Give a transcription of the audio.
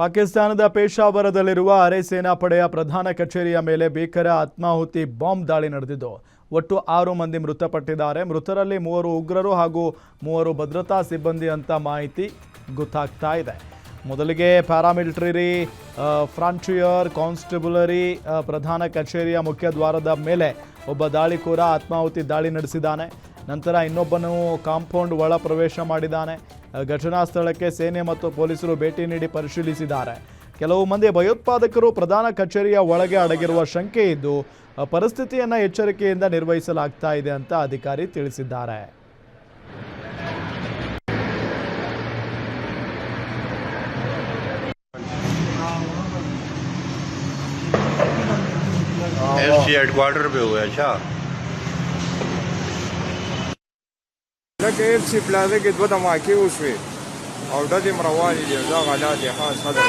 ಪಾಕಿಸ್ತಾನದ ಪೇಶಾವರದಲ್ಲಿರುವ ಅರೆ ಸೇನಾಪಡೆಯ ಪ್ರಧಾನ ಕಚೇರಿಯ ಮೇಲೆ ಭೀಕರ ಆತ್ಮಾಹುತಿ ಬಾಂಬ್ ದಾಳಿ ನಡೆದಿದ್ದು, ಒಟ್ಟು ಆರು ಮಂದಿ ಮೃತಪಟ್ಟಿದ್ದಾರೆ. ಮೃತರಲ್ಲಿ ಮೂವರು ಉಗ್ರರು ಹಾಗೂ ಮೂವರು ಭದ್ರತಾ ಸಿಬ್ಬಂದಿ ಅಂತ ಮಾಹಿತಿ ಗೊತ್ತಾಗ್ತಾ ಇದೆ. ಮೊದಲಿಗೆ ಪ್ಯಾರಾಮಿಲಿಟರಿ ಫ್ರಾಂಟಿಯರ್ ಕಾನ್ಸ್ಟೇಬುಲರಿ ಪ್ರಧಾನ ಕಚೇರಿಯ ಮುಖ್ಯ ದ್ವಾರದ ಮೇಲೆ ಒಬ್ಬ ದಾಳಿಕೋರ ಆತ್ಮಾಹುತಿ ದಾಳಿ ನಡೆಸಿದ್ದಾನೆ. ನಂತರ ಇನ್ನೊಬ್ಬನು ಕಾಂಪೌಂಡ್ ಒಳ ಪ್ರವೇಶ ಮಾಡಿದ್ದಾನೆ. ಘಟನಾ ಸ್ಥಳಕ್ಕೆ ಸೇನೆ ಮತ್ತು ಪೊಲೀಸರು ಭೇಟಿ ನೀಡಿ ಪರಿಶೀಲಿಸಿದ್ದಾರೆ ಕೆಲವು ಮಂದಿ ಭಯೋತ್ಪಾದಕರು ಪ್ರಧಾನ ಕಚೇರಿಯ ಒಳಗೆ ಅಡಗಿರುವ ಶಂಕೆ ಇದ್ದು ಆ, ಪರಿಸ್ಥಿತಿಯನ್ನ ಎಚ್ಚರಿಕೆಯಿಂದ ನಿರ್ವಹಿಸಲಾಗ್ತಾ ಇದೆ ಅಂತ ಅಧಿಕಾರಿ ತಿಳಿಸಿದ್ದಾರೆ एस सी हेडक्वार्टर पे हुआ अच्छा لکه ایف سی پلازه کې دوه دماکې وشوې او ډزې م روانې دي او دا غلا دي خاص صدر